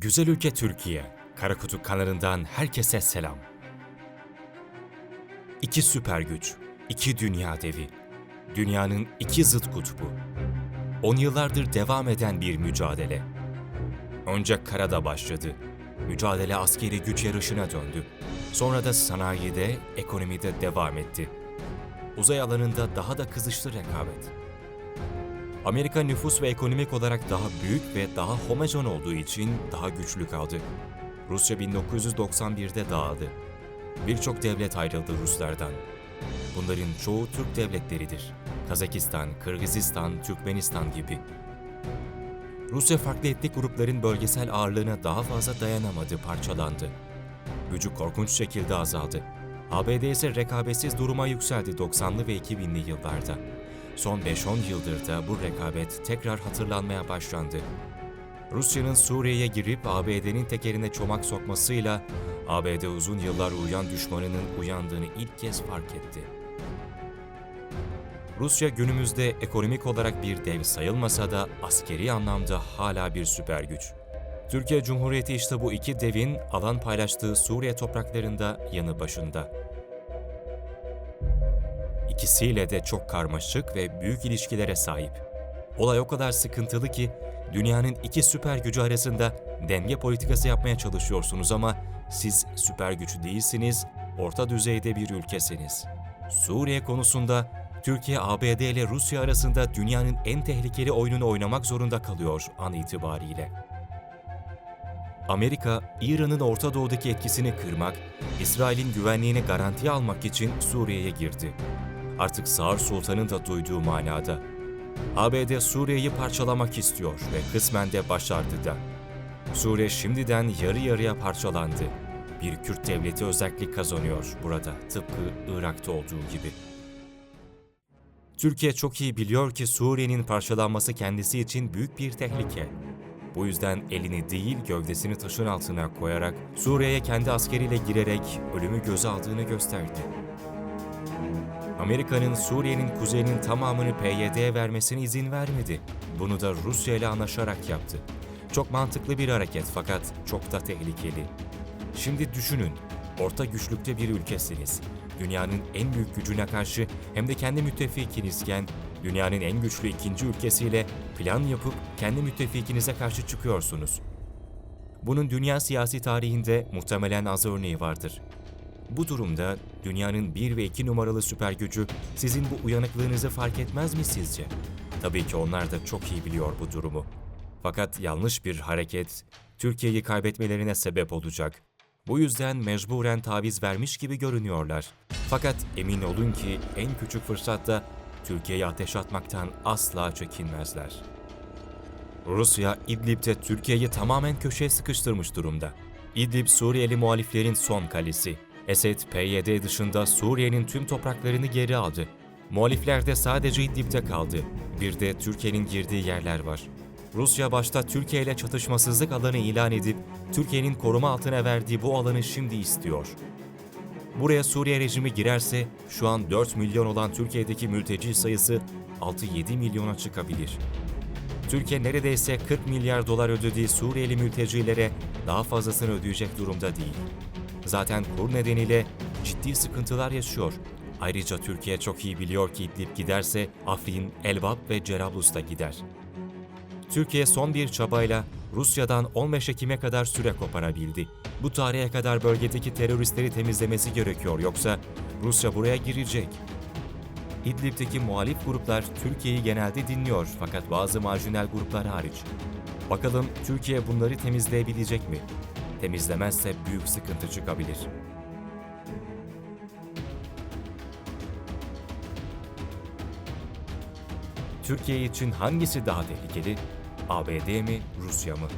Güzel ülke Türkiye, Karakutu kanalından herkese selam. İki süper güç, iki dünya devi, dünyanın iki zıt kutbu. On yıllardır devam eden bir mücadele. Önce karada başladı. Mücadele askeri güç yarışına döndü. Sonra da sanayide, ekonomide devam etti. Uzay alanında daha da kızıştı rekabet. Amerika nüfus ve ekonomik olarak daha büyük ve daha homojen olduğu için daha güçlü kaldı. Rusya 1991'de dağıldı. Birçok devlet ayrıldı Ruslardan. Bunların çoğu Türk devletleridir. Kazakistan, Kırgızistan, Türkmenistan gibi. Rusya farklı etnik grupların bölgesel ağırlığına daha fazla dayanamadı, parçalandı. Gücü korkunç şekilde azaldı. ABD ise rekabetsiz duruma yükseldi 90'lı ve 2000'li yıllarda. Son 5-10 yıldır da bu rekabet tekrar hatırlanmaya başlandı. Rusya'nın Suriye'ye girip ABD'nin tekerine çomak sokmasıyla ABD uzun yıllar uyuyan düşmanının uyandığını ilk kez fark etti. Rusya günümüzde ekonomik olarak bir dev sayılmasa da askeri anlamda hala bir süper güç. Türkiye Cumhuriyeti işte bu iki devin alan paylaştığı Suriye topraklarında yanı başında. İkisiyle de çok karmaşık ve büyük ilişkilere sahip. Olay o kadar sıkıntılı ki dünyanın iki süper gücü arasında denge politikası yapmaya çalışıyorsunuz ama siz süper güç değilsiniz, orta düzeyde bir ülkesiniz. Suriye konusunda Türkiye ABD ile Rusya arasında dünyanın en tehlikeli oyununu oynamak zorunda kalıyor an itibariyle. Amerika, İran'ın Orta Doğu'daki etkisini kırmak, İsrail'in güvenliğini garantiye almak için Suriye'ye girdi. Artık Sağır Sultan'ın da duyduğu manada. ABD Suriye'yi parçalamak istiyor ve kısmen de başardı da. Suriye şimdiden yarı yarıya parçalandı. Bir Kürt devleti özellik kazanıyor burada, tıpkı Irak'ta olduğu gibi. Türkiye çok iyi biliyor ki Suriye'nin parçalanması kendisi için büyük bir tehlike. Bu yüzden elini değil gövdesini taşın altına koyarak Suriye'ye kendi askeriyle girerek ölümü göze aldığını gösterdi. Amerika'nın Suriye'nin kuzeyinin tamamını PYD'ye vermesine izin vermedi. Bunu da Rusya ile anlaşarak yaptı. Çok mantıklı bir hareket fakat çok da tehlikeli. Şimdi düşünün, orta güçlükte bir ülkesiniz. Dünyanın en büyük gücüne karşı hem de kendi müttefikinizken dünyanın en güçlü ikinci ülkesiyle plan yapıp kendi müttefikinize karşı çıkıyorsunuz. Bunun dünya siyasi tarihinde muhtemelen az örneği vardır. Bu durumda dünyanın bir ve iki numaralı süper gücü sizin bu uyanıklığınızı fark etmez mi sizce? Tabii ki onlar da çok iyi biliyor bu durumu. Fakat yanlış bir hareket Türkiye'yi kaybetmelerine sebep olacak. Bu yüzden mecburen taviz vermiş gibi görünüyorlar. Fakat emin olun ki en küçük fırsatta Türkiye'ye ateş atmaktan asla çekinmezler. Rusya, İdlib'de Türkiye'yi tamamen köşeye sıkıştırmış durumda. İdlib, Suriyeli muhaliflerin son kalesi. Esed, PYD dışında Suriye'nin tüm topraklarını geri aldı. Muhalifler de sadece İdlib'de kaldı. Bir de Türkiye'nin girdiği yerler var. Rusya başta Türkiye ile çatışmasızlık alanı ilan edip Türkiye'nin koruma altına verdiği bu alanı şimdi istiyor. Buraya Suriye rejimi girerse şu an 4 milyon olan Türkiye'deki mülteci sayısı 6-7 milyona çıkabilir. Türkiye neredeyse 40 milyar dolar ödediği Suriyeli mültecilere daha fazlasını ödeyecek durumda değil. Zaten kur nedeniyle ciddi sıkıntılar yaşıyor. Ayrıca Türkiye çok iyi biliyor ki İdlib giderse Afrin, Elbap ve Cerablus'ta gider. Türkiye son bir çabayla Rusya'dan 15 Ekim'e kadar süre koparabildi. Bu tarihe kadar bölgedeki teröristleri temizlemesi gerekiyor yoksa Rusya buraya girecek. İdlib'deki muhalif gruplar Türkiye'yi genelde dinliyor fakat bazı marjinal gruplar hariç. Bakalım Türkiye bunları temizleyebilecek mi? Temizlemezse büyük sıkıntı çıkabilir. Türkiye için hangisi daha tehlikeli? ABD mi, Rusya mı?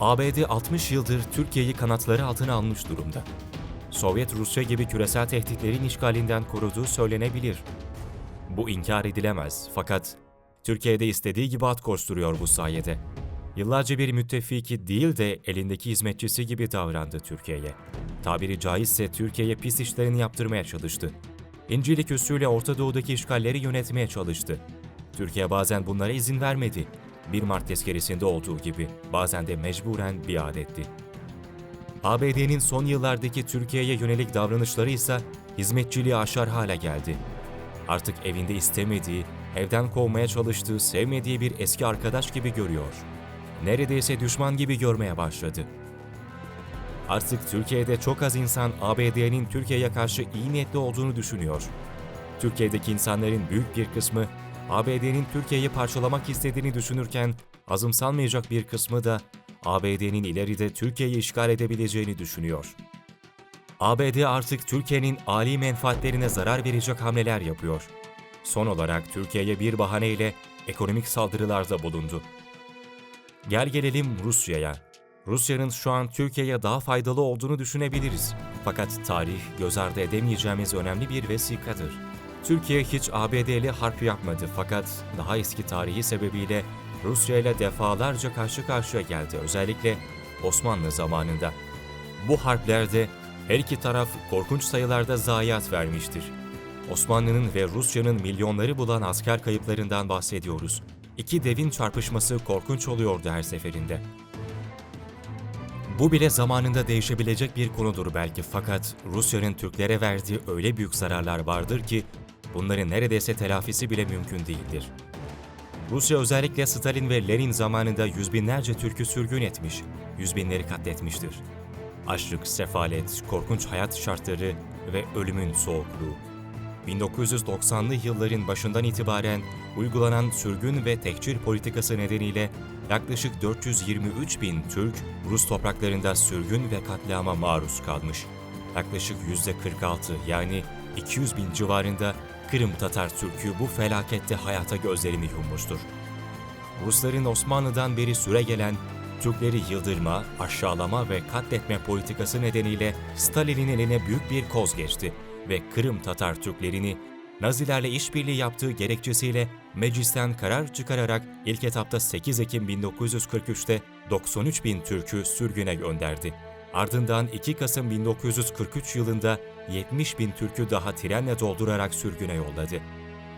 ABD 60 yıldır Türkiye'yi kanatları altına almış durumda. Sovyet Rusya gibi küresel tehditlerin işgalinden koruduğu söylenebilir. Bu inkar edilemez fakat Türkiye'de istediği gibi at koşturuyor bu sayede. Yıllarca bir müttefiki değil de elindeki hizmetçisi gibi davrandı Türkiye'ye. Tabiri caizse Türkiye'ye pis işlerini yaptırmaya çalıştı. İncilik üssüyle Orta Doğu'daki işgalleri yönetmeye çalıştı. Türkiye bazen bunlara izin vermedi. 1 Mart tezkeresinde olduğu gibi bazen de mecburen bir adetti. ABD'nin son yıllardaki Türkiye'ye yönelik davranışları ise hizmetçiliği aşar hale geldi. Artık evinde istemediği, evden kovmaya çalıştığı, sevmediği bir eski arkadaş gibi görüyor. Neredeyse düşman gibi görmeye başladı. Artık Türkiye'de çok az insan ABD'nin Türkiye'ye karşı iyi niyetli olduğunu düşünüyor. Türkiye'deki insanların büyük bir kısmı ABD'nin Türkiye'yi parçalamak istediğini düşünürken azımsanmayacak bir kısmı da ABD'nin ileride Türkiye'yi işgal edebileceğini düşünüyor. ABD artık Türkiye'nin âli menfaatlerine zarar verecek hamleler yapıyor. Son olarak Türkiye'ye bir bahaneyle ekonomik saldırılarda bulundu. Gel gelelim Rusya'ya. Rusya'nın şu an Türkiye'ye daha faydalı olduğunu düşünebiliriz. Fakat tarih göz ardı edemeyeceğimiz önemli bir vesikadır. Türkiye hiç ABD ile harp yapmadı fakat daha eski tarihi sebebiyle Rusya ile defalarca karşı karşıya geldi özellikle Osmanlı zamanında. Bu harplerde her iki taraf korkunç sayılarda zayiat vermiştir. Osmanlı'nın ve Rusya'nın milyonları bulan asker kayıplarından bahsediyoruz. İki devin çarpışması korkunç oluyordu her seferinde. Bu bile zamanında değişebilecek bir konudur belki fakat Rusya'nın Türklere verdiği öyle büyük zararlar vardır ki bunların neredeyse telafisi bile mümkün değildir. Rusya özellikle Stalin ve Lenin zamanında yüz binlerce Türk'ü sürgün etmiş, yüz binleri katletmiştir. Açlık, sefalet, korkunç hayat şartları ve ölümün soğukluğu. 1990'lı yılların başından itibaren uygulanan sürgün ve tekçil politikası nedeniyle yaklaşık 423 bin Türk Rus topraklarında sürgün ve katliama maruz kalmış. Yaklaşık %46 yani 200 bin civarında Kırım Tatar Türk'ü bu felakette hayata gözlerini yummuştur. Rusların Osmanlı'dan beri süre gelen Türkleri yıldırma, aşağılama ve katletme politikası nedeniyle Stalin'in eline büyük bir koz geçti ve Kırım Tatar Türklerini Nazilerle işbirliği yaptığı gerekçesiyle meclisten karar çıkararak ilk etapta 8 Ekim 1943'te 93 bin Türk'ü sürgüne gönderdi. Ardından 2 Kasım 1943 yılında 70 bin Türk'ü daha trenle doldurarak sürgüne yolladı.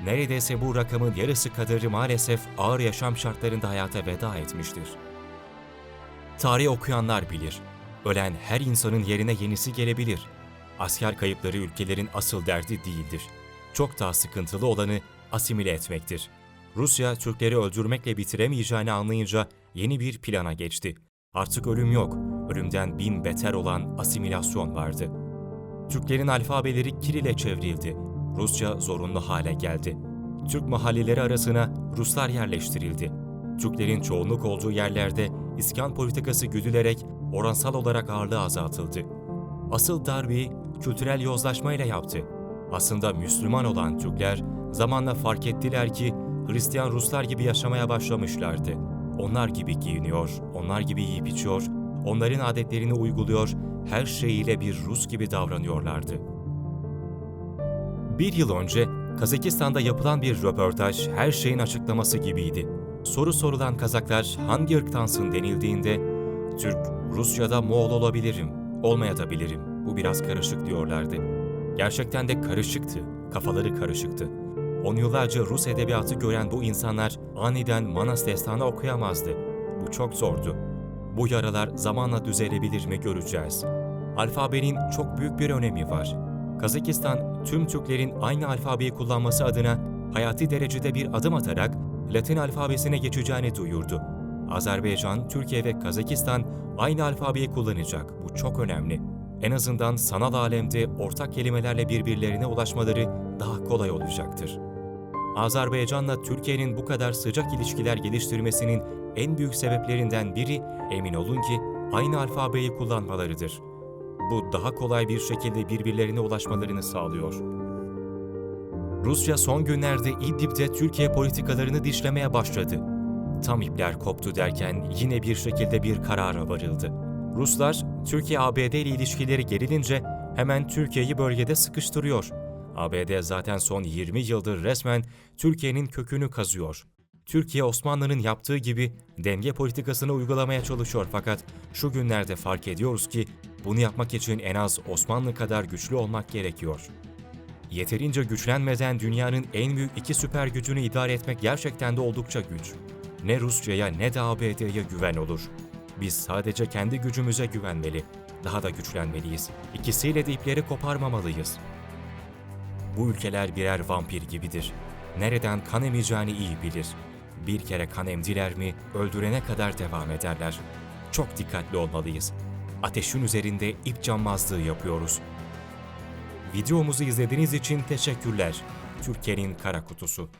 Neredeyse bu rakamın yarısı kadarı maalesef ağır yaşam şartlarında hayata veda etmiştir. Tarih okuyanlar bilir. Ölen her insanın yerine yenisi gelebilir. Asker kayıpları ülkelerin asıl derdi değildir. Çok daha sıkıntılı olanı asimile etmektir. Rusya Türkleri öldürmekle bitiremeyeceğini anlayınca yeni bir plana geçti. Artık ölüm yok, ölümden bin beter olan asimilasyon vardı. Türklerin alfabeleri Kiril'e çevrildi. Rusça zorunlu hale geldi. Türk mahalleleri arasına Ruslar yerleştirildi. Türklerin çoğunluk olduğu yerlerde iskan politikası güdülerek oransal olarak ağırlığı azaltıldı. Asıl darbeyi kültürel yozlaşmayla yaptı. Aslında Müslüman olan Türkler zamanla fark ettiler ki Hristiyan Ruslar gibi yaşamaya başlamışlardı. Onlar gibi giyiniyor, onlar gibi yiyip içiyor, onların adetlerini uyguluyor, her şeyiyle bir Rus gibi davranıyorlardı. Bir yıl önce Kazakistan'da yapılan bir röportaj her şeyin açıklaması gibiydi. Soru sorulan Kazaklar hangi ırktansın denildiğinde Türk, Rusya'da Moğol olabilirim, olmayabilirim, bu biraz karışık diyorlardı. Gerçekten de karışıktı, kafaları karışıktı. On yıllarca Rus edebiyatı gören bu insanlar aniden Manas destanı okuyamazdı. Bu çok zordu. Bu yaralar zamanla düzelebilir mi göreceğiz. Alfabenin çok büyük bir önemi var. Kazakistan, tüm Türklerin aynı alfabeyi kullanması adına hayati derecede bir adım atarak Latin alfabesine geçeceğini duyurdu. Azerbaycan, Türkiye ve Kazakistan aynı alfabeyi kullanacak. Bu çok önemli. En azından sanal alemde ortak kelimelerle birbirlerine ulaşmaları daha kolay olacaktır. Azerbaycan'la Türkiye'nin bu kadar sıcak ilişkiler geliştirmesinin en büyük sebeplerinden biri emin olun ki aynı alfabeyi kullanmalarıdır. Bu daha kolay bir şekilde birbirlerine ulaşmalarını sağlıyor. Rusya son günlerde İdlib'de Türkiye politikalarını dişlemeye başladı. Tam ipler koptu derken yine bir şekilde bir karara varıldı. Ruslar, Türkiye-ABD ile ilişkileri gerilince hemen Türkiye'yi bölgede sıkıştırıyor. ABD zaten son 20 yıldır resmen Türkiye'nin kökünü kazıyor. Türkiye Osmanlı'nın yaptığı gibi denge politikasını uygulamaya çalışıyor fakat şu günlerde fark ediyoruz ki bunu yapmak için en az Osmanlı kadar güçlü olmak gerekiyor. Yeterince güçlenmeden dünyanın en büyük iki süper gücünü idare etmek gerçekten de oldukça güç. Ne Rusya'ya ne de ABD'ye güven olur. Biz sadece kendi gücümüze güvenmeli, daha da güçlenmeliyiz. İkisiyle de ipleri koparmamalıyız. Bu ülkeler birer vampir gibidir. Nereden kan emeceğini iyi bilir. Bir kere kan emdiler mi öldürene kadar devam ederler. Çok dikkatli olmalıyız. Ateşin üzerinde ip cambazlığı yapıyoruz. Videomuzu izlediğiniz için teşekkürler. Türkiye'nin Kara Kutusu.